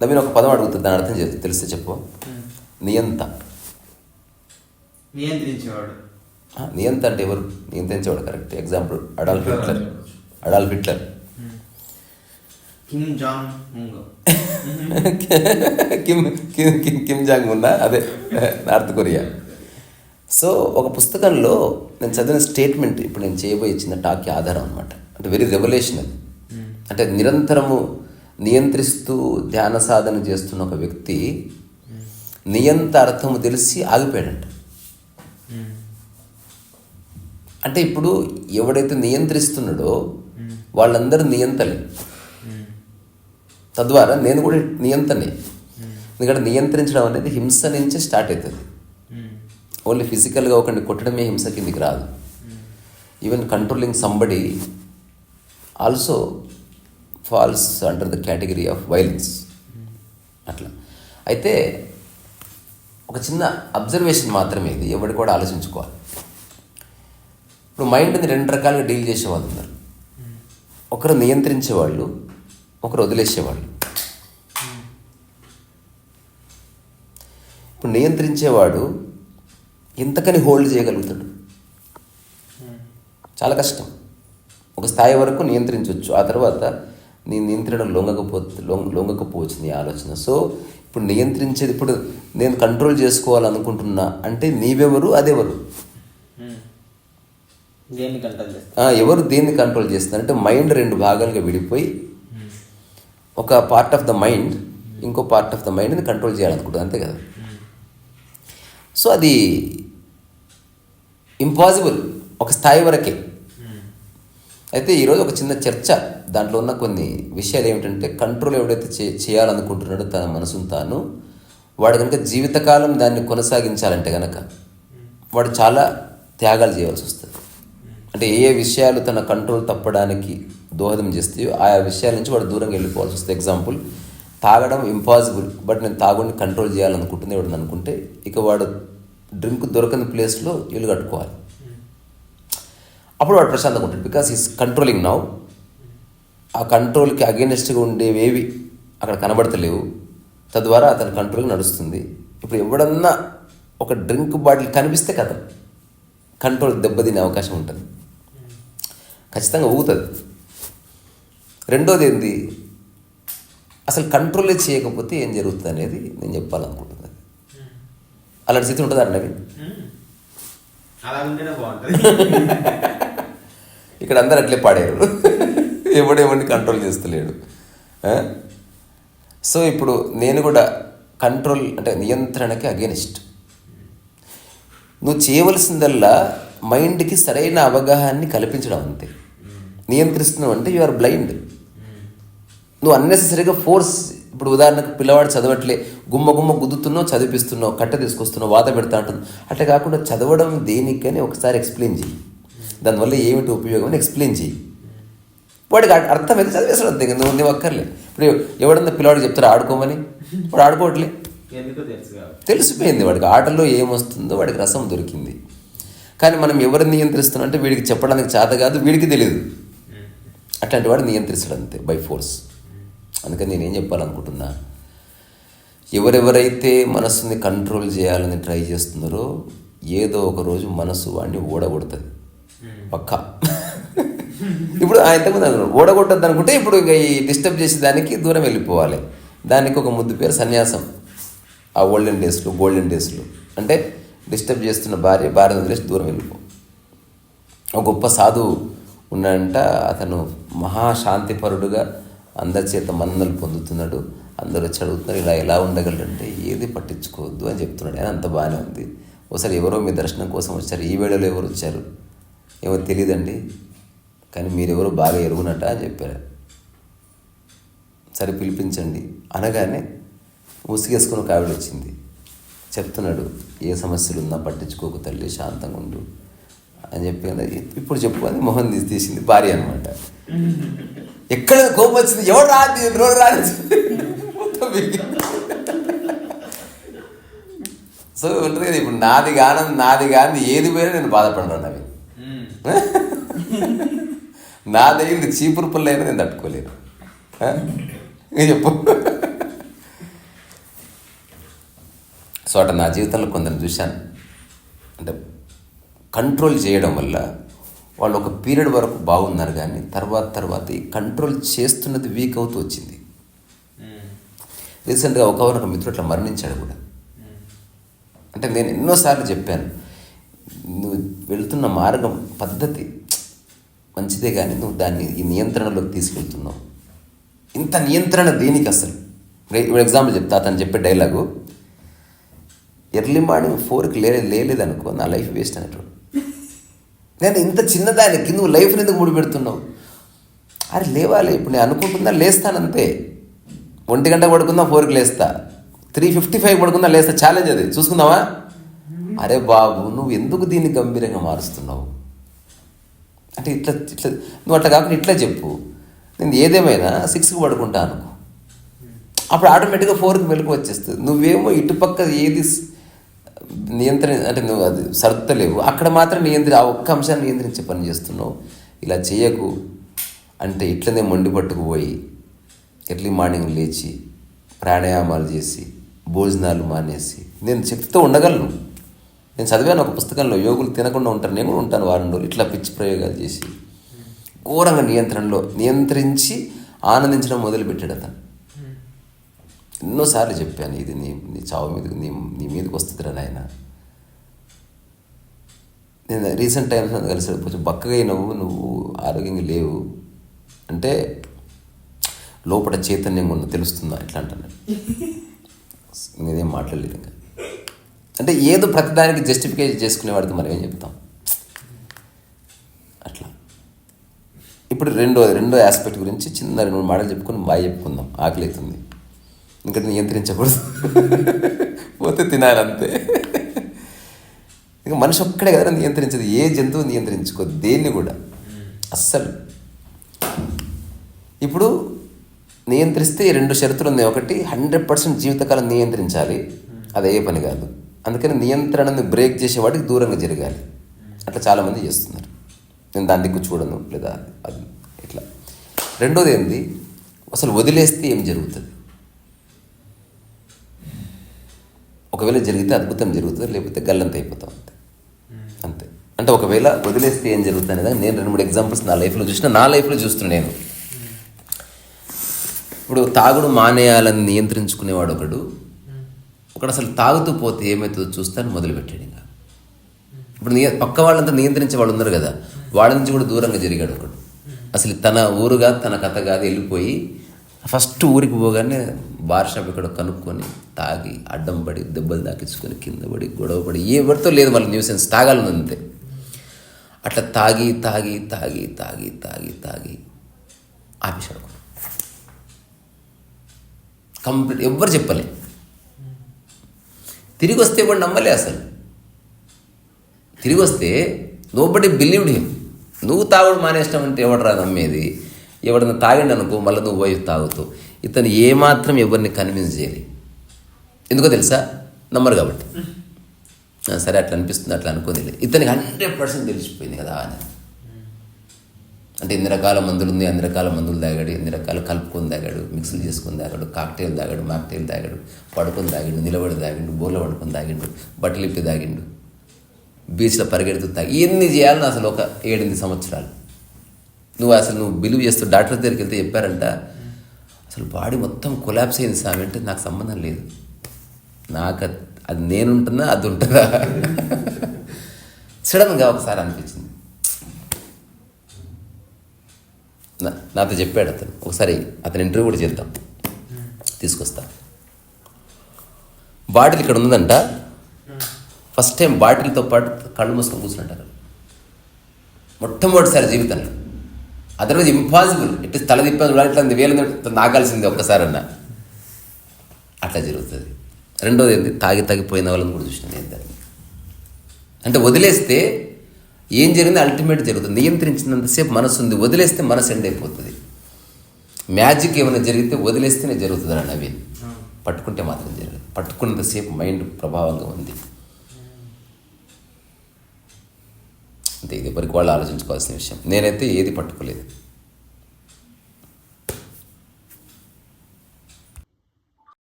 నవీన్ ఒక పదం అడుగుతుంది దాని అర్థం చేస్తుంది తెలిస్తే చెప్పు. నియంత. నియంత్రించేవాడు. నియంత అంటే ఎవరు? నియంత్రించేవాడు correct example Adolf Hitler Adolf Hitler Kim Jong Kim Kim Kim Kim Jong ఉన్నా అదే నార్త్ కొరియా సో ఒక పుస్తకంలో నేను చదివిన స్టేట్మెంట్ ఇప్పుడు నేను చేయబోయే చిన్న టాక్కి ఆధారం అనమాట అంటే వెరీ రెవల్యూషన్ అది. అంటే నిరంతరము నియంత్రిస్తూ ధ్యాన సాధన చేస్తున్న ఒక వ్యక్తి నియంత అర్థము తెలిసి ఆగిపోయాడంట. అంటే ఇప్పుడు ఎవడైతే నియంత్రిస్తున్నాడో వాళ్ళందరూ నియంతలే. తద్వారా నేను కూడా నియంతనే. ఎందుకంటే నియంత్రించడం అనేది హింస నుంచే స్టార్ట్ అవుతుంది. ఓన్లీ ఫిజికల్గా ఒకరిని కొట్టడమే హింస కిందికి రాదు. Even controlling somebody also falls under the category of violence అట్లా. అయితే ఒక చిన్న అబ్జర్వేషన్ మాత్రమే ఇది. ఎవరు కూడా ఆలోచించుకోవాలి. ఇప్పుడు మైండ్ని రెండు రకాలుగా డీల్ చేసేవాళ్ళు ఉన్నారు. ఒకరు నియంత్రించేవాళ్ళు ఒకరు వదిలేసేవాళ్ళు ఇప్పుడు నియంత్రించేవాడు ఇంతకని హోల్డ్ చేయగలుగుతాడు. చాలా కష్టం. ఒక స్థాయి వరకు నియంత్రించవచ్చు ఆ తర్వాత నీ నియంత్రణ లొంగకపోతే లొంగ లొంగకపోవచ్చు నీ ఆలోచన. సో ఇప్పుడు నియంత్రించేది ఇప్పుడు నేను కంట్రోల్ చేసుకోవాలనుకుంటున్నా అంటే నీవెవరు అదెవరు? ఎవరు దేన్ని కంట్రోల్ చేస్తున్నారు అంటే మైండ్ రెండు భాగాలుగా విడిపోయి ఒక పార్ట్ ఆఫ్ ద మైండ్ ఇంకో పార్ట్ ఆఫ్ ద మైండ్ని కంట్రోల్ చేయాలనుకుంటుంది అంతే కదా? సో అది ఇంపాసిబుల్ ఒక స్థాయి వరకే. అయితే ఈరోజు ఒక చిన్న చర్చ. దాంట్లో ఉన్న కొన్ని విషయాలు ఏమిటంటే కంట్రోల్ ఎవడైతే చే చేయాలనుకుంటున్నాడో తన మనసును తాను వాడు కనుక జీవితకాలం దాన్ని కొనసాగించాలంటే కనుక వాడు చాలా త్యాగాలు చేయవలసి వస్తుంది. అంటే ఏ ఏ విషయాలు తన కంట్రోల్ తప్పడానికి దోహదం చేస్తాయో ఆయా విషయాల నుంచి వాడు దూరంగా వెళ్ళిపోవాల్సి వస్తుంది. ఎగ్జాంపుల్ తాగడం ఇంపాసిబుల్ బట్ నేను తాగుడిని కంట్రోల్ చేయాలనుకుంటుంది ఎవడని అనుకుంటే ఇక వాడు డ్రింక్ దొరకని ప్లేస్లో ఇల్లు కట్టుకోవాలి. అప్పుడు వాడు ప్రశాంతంగా ఉంటాడు. బికాస్ ఈస్ కంట్రోలింగ్ నౌ ఆ కంట్రోల్కి అగేనెస్ట్గా ఉండేవేవి అక్కడ కనబడతలేవు. తద్వారా అతని కంట్రోల్ నడుస్తుంది. ఇప్పుడు ఎవడన్నా ఒక డ్రింక్ బాటిల్ కనిపిస్తే కదా కంట్రోల్ దెబ్బతినే అవకాశం ఉంటుంది. ఖచ్చితంగా ఊగుతుంది. రెండోది ఏంది అసలు కంట్రోలే చేయకపోతే ఏం జరుగుతుంది అనేది నేను చెప్పాలనుకుంటున్నాను. అలాంటి స్థితి ఉంటుందా అలా ఉంటేనే బాగుంటుంది. ఇక్కడ అందరు అట్లే పాడారు. ఎవడెవడిని కంట్రోల్ చేస్తలేడు. సో ఇప్పుడు నేను కూడా కంట్రోల్ అంటే నియంత్రణకి అగేనిస్ట్ నువ్వు చేయవలసిందల్లా మైండ్కి సరైన అవగాహనని కల్పించడం అంతే. నియంత్రిస్తున్నావు అంటే యు ఆర్ బ్లైండ్ నువ్వు అన్నెసరీగా ఫోర్స్ ఇప్పుడు ఉదాహరణకు పిల్లవాడు చదవట్లే గుమ్మ గుమ్మ గుద్దుతున్నావు చదివిస్తున్నావు కట్ట తీసుకొస్తున్నావు వాత పెడతా అంటుంది. అట్లా కాకుండా చదవడం దేనికని ఒకసారి ఎక్స్ప్లెయిన్ చేయి దానివల్ల ఏమిటి ఉపయోగం అని ఎక్స్ప్లెయిన్ చేయి వాడికి అర్- అర్థమైతే చదివేస్తాడు అంతే కదా, నువ్వు నువ్వు అక్కర్లే. ఇప్పుడు ఎవడన్నా పిల్లవాడు చెప్తారా ఆడుకోమని వాడు ఆడుకోవట్లే. తెలిసిపోయింది వాడికి. ఆటలో ఏమొస్తుందో వాడికి రసం దొరికింది. కానీ మనం ఎవరిని నియంత్రిస్తున్నాం అంటే వీడికి చెప్పడానికి చేత కాదు వీడికి తెలియదు అట్లాంటి వాడు నియంత్రిస్తాడు అంతే బై ఫోర్స్ అందుకని నేనేం చెప్పాలనుకుంటున్నా ఎవరెవరైతే మనసుని కంట్రోల్ చేయాలని ట్రై చేస్తున్నారో ఏదో ఒక రోజు మనసు వాడిని ఓడగొడుతుంది Hmm. పక్కా. ఇప్పుడు ఆ ఇంతకుముందు ఓడగొట్టద్దు అనుకుంటే ఇప్పుడు ఇక ఈ డిస్టర్బ్ చేసే దానికి దూరం వెళ్ళిపోవాలి. దానికి ఒక ముద్దు పేరు సన్యాసం. ఆ ఓల్డెన్ డేస్లో గోల్డెన్ డేస్లో. అంటే డిస్టర్బ్ చేస్తున్న భార్య భార్య వదిలేసి దూరం వెళ్ళిపో. ఒక గొప్ప సాధువు ఉన్నాడంట అతను మహాశాంతిపరుడుగా అందరి చేత మన్నలు పొందుతున్నాడు. అందరూ వచ్చి అడుగుతున్నారు ఇలా ఎలా ఉండగలరంటే ఏది పట్టించుకోవద్దు అని చెప్తున్నాడు. ఆయన అంత బాగానే ఉంది. ఒకసారి ఎవరో మీ దర్శనం కోసం వచ్చారు. ఈ వేళలో ఎవరు వచ్చారు? ఏమో తెలియదండి కానీ మీరెవరు బాగా ఎరుగునట అని చెప్పారు. సరే పిలిపించండి. అనగానే ముసుగేసుకుని ఒక ఆవిడ వచ్చింది. చెప్తున్నాడు ఏ సమస్యలు ఉన్నా పట్టించుకోకు తల్లి శాంతంగా ఉండు అని చెప్పి ఇప్పుడు చెప్పు అని మొహం తీసి తీసింది భార్య అనమాట ఎక్కడ కోపం వచ్చింది? ఎవడు రాదు ఎవడు రాదు సో ఉంటుంది కదా ఇప్పుడు నాది గానం నాది కాని ఏది పోయినా నేను బాధపడను అవి నాదైంది చీపురు పుల్ల అయినా నేను తట్టుకోలేను. చెప్పు. సో అట్లా నా జీవితంలో కొందరిని చూశాను. అంటే కంట్రోల్ చేయడం వల్ల వాళ్ళు ఒక పీరియడ్ వరకు బాగున్నారు కానీ తర్వాత తర్వాత ఈ కంట్రోల్ చేస్తున్నది వీక్ అవుతూ వచ్చింది. రీసెంట్గా ఒక ఒక మిత్రుడు అట్లా మరణించాడు కూడా. అంటే నేను ఎన్నోసార్లు చెప్పాను నువ్వు వెళ్తున్న మార్గం పద్ధతి మంచిదే కానీ నువ్వు దాన్ని ఈ నియంత్రణలోకి తీసుకెళ్తున్నావు? ఇంత నియంత్రణ దేనికి అసలు? ఇప్పుడు ఎగ్జాంపుల్ చెప్తా అతను చెప్పే డైలాగు ఎర్లీ మార్నింగ్ ఫోర్కి లే లేలేదనుకో నా లైఫ్ వేస్ట్ అనేటోడు నేను ఇంత చిన్నదానికి నువ్వు లైఫ్ని ఎందుకు ముడి పెడుతున్నావు అరే లేవాలి ఇప్పుడు నేను అనుకుంటున్నా లేస్తానంతే. ఒంటి గంట పడుకుందా ఫోర్కి లేస్తా. త్రీ ఫిఫ్టీ ఫైవ్ పడుకుందా లేస్తా. ఛాలెంజ్ అది. చూసుకుందామా? అరే బాబు నువ్వు ఎందుకు దీన్ని గంభీరంగా మారుస్తున్నావు? అంటే ఇట్లా ఇట్లా నువ్వు అట్లా కాకుండా ఇట్లా చెప్పు. నేను ఏదేమైనా సిక్స్కి పడుకుంటా అనుకో. అప్పుడు ఆటోమేటిక్గా ఫోర్కి మెలకు వచ్చేస్తుంది. నువ్వేమో ఇటుపక్క ఏది నియంత్రణ అంటే నువ్వు అది సర్దుతలేవు. అక్కడ మాత్రం నియంత్రి ఆ ఒక్క అంశాన్ని నియంత్రించే పని చేస్తున్నావు. ఇలా చేయకు అంటే ఇట్లనే మొండి పట్టుకుపోయి ఎర్లీ మార్నింగ్ లేచి ప్రాణాయామాలు చేసి భోజనాలు మానేసి నేను చెప్తూ ఉండగలను. నేను చదివాను ఒక పుస్తకంలో యోగులు తినకుండా ఉంటారు నేను కూడా ఉంటాను వారం రోజులు ఇట్లా పిచ్చి ప్రయోగాలు చేసి ఘోరంగా నియంత్రణలో నియంత్రించి ఆనందించడం మొదలుపెట్టాడు అతను. ఎన్నోసార్లు చెప్పాను ఇది నీ నీ చావు మీద నీ నీ మీదకి వస్తుందిరా నాయన. నేను రీసెంట్ టైమ్స్ కలిసి కొంచెం బక్కగా అయినవు నువ్వు ఆరోగ్యంగా లేవు. అంటే లోపల చైతన్యం ఉన్న తెలుస్తుందా? ఇట్లా అంటాను నేనేం మాట్లాడలేదు ఇంకా. అంటే ఏదో ప్రతిదానికి జస్టిఫికేషన్ చేసుకునేవాడికి మనం ఏం చెప్తాం? అట్లా. ఇప్పుడు రెండో రెండో ఆస్పెక్ట్ గురించి చిన్న రెండు మూడు మాటలు చెప్పుకొని బాగా చెప్పుకుందాం. ఆకలి అవుతుంది ఇంకా నియంత్రించకూడదు. పోతే తినాలి అంతే. ఇంకా మనిషి ఒక్కడే కదా నియంత్రించదు. ఏ జంతువు నియంత్రించుకో దేన్ని కూడా. అస్సలు. ఇప్పుడు నియంత్రిస్తే ఈ రెండు షరతులు ఉన్నాయి. ఒకటి హండ్రెడ్ పర్సెంట్ జీవితకాలం నియంత్రించాలి. అది ఏ పని కాదు. అందుకని నియంత్రణను బ్రేక్ చేసేవాడికి దూరంగా జరగాలి. అట్లా చాలామంది చేస్తున్నారు. నేను దాని దిక్కు చూడను లేదా అది ఇట్లా. రెండోది ఏంటి అసలు వదిలేస్తే ఏం జరుగుతుంది? ఒకవేళ జరిగితే అద్భుతం జరుగుతుంది లేకపోతే గల్లంత అయిపోతాం అంతే. అంతే. అంటే ఒకవేళ వదిలేస్తే ఏం జరుగుతుంది అనేది నేను రెండు మూడు ఎగ్జాంపుల్స్ నా లైఫ్లో చూసిన నా లైఫ్లో చూస్తున్నా నేను. ఇప్పుడు తాగుడు మానేయాలని నియంత్రించుకునేవాడు ఒకడు ఒకడు అసలు తాగుతూ పోతే ఏమవుతుందో చూస్తాను మొదలుపెట్టాడు ఇంకా. ఇప్పుడు నియ పక్క వాళ్ళంతా నియంత్రించే వాళ్ళు ఉన్నారు కదా వాళ్ళ నుంచి కూడా దూరంగా జరిగాడు ఒకడు. అసలు తన ఊరు కాదు తన కథ కాదు వెళ్ళిపోయి ఫస్ట్ ఊరికి పోగానే బార్ షాప్ ఇక్కడ కనుక్కొని తాగి అడ్డం పడి దెబ్బలు తాకించుకొని కింద పడి గొడవ పడి ఎవరితో లేదు వాళ్ళ న్యూసెన్స్ తాగాలని అంతే. అట్లా తాగి తాగి తాగి తాగి తాగి తాగి ఆపేశాడు కంప్లీట్ ఎవ్వరు చెప్పలే. తిరిగి వస్తే కూడా నమ్మలే అసలు. తిరిగి వస్తే నోబడి బిలీవ్డ్ హిమ్. నువ్వు తాగుడు మానేసినావు అంటే ఎవడరా నమ్మేది? ఎవడన్నా తాగిండు అనుకో మళ్ళీ నువ్వు పోయి తాగుతావు ఇతను ఏమాత్రం ఎవరిని కన్విన్స్ చేయాలి. ఎందుకో తెలుసా? నమ్మరు కాబట్టి. సరే అట్లా అనిపిస్తుంది అట్లా అనుకోని ఇతనికి హండ్రెడ్ పర్సెంట్ తెలిసిపోయింది కదా అని. అంటే ఎన్ని రకాల మందులు ఉంది అన్ని రకాల మందులు తాగాడు ఎన్ని రకాలు కలుపుకొని తాగాడు మిక్సులు చేసుకొని తాగాడు కాక్టైల్ తాగాడు మాక్టైల్ తాగాడు పడుకొని తాగిండు నిలబడి తాగిండు బోర్లో పడుకొని తాగిండు బట్టలు ఇప్పి తాగిండు బీచ్లో పరిగెడుతూ తాగి ఎన్ని చేయాలని అసలు ఒక ఏడెనిమిది సంవత్సరాలు. నువ్వు అసలు నువ్వు బిలీవ్ చేస్తూ డాక్టర్ దగ్గరికి వెళ్తే చెప్పారంట అసలు బాడీ మొత్తం కొలాప్స్ అయింది సామి అంటే నాకు సంబంధం లేదు. నాకు అది- అది నేనుంటుందా అది ఉంటుందా? సడన్గా ఒకసారి అనిపించింది నా- నాతో చెప్పాడు అతను. ఒకసారి అతను ఇంటర్వ్యూ కూడా చేద్దాం. తీసుకొస్తా. బాటిల్ ఇక్కడ ఉందంట. ఫస్ట్ టైం బాటిల్తో పాటు కళ్ళు మూసుకొని కూర్చుంటారు. మొట్టమొదటిసారి జీవితంలో. అదర్వైజ్ ఇంపాసిబుల్ ఇటు తల తిప్పని చూడాలి ఇట్లా వేలు నాగాల్సింది ఒక్కసారి అన్న. అట్లా జరుగుతుంది. రెండోది ఏంటి తాగి తాగిపోయిన వాళ్ళని కూడా చూసిన నేను దాన్ని. అంటే వదిలేస్తే ఏం జరిగింది? అల్టిమేట్ జరుగుతుంది. నియంత్రించినంతసేపు మనసు ఉంది. వదిలేస్తే మనసు ఎండ్ అయిపోతుంది. మ్యాజిక్ ఏమైనా జరిగితే వదిలేస్తేనే జరుగుతుంది అని నవీన్. పట్టుకుంటే మాత్రం జరగదు. పట్టుకున్నంతసేపు మైండ్ ప్రభావంగా ఉంది. అంతే. ఇది ఎవరికి వాళ్ళు ఆలోచించుకోవాల్సిన విషయం. నేనైతే ఏది పట్టుకోలేదు.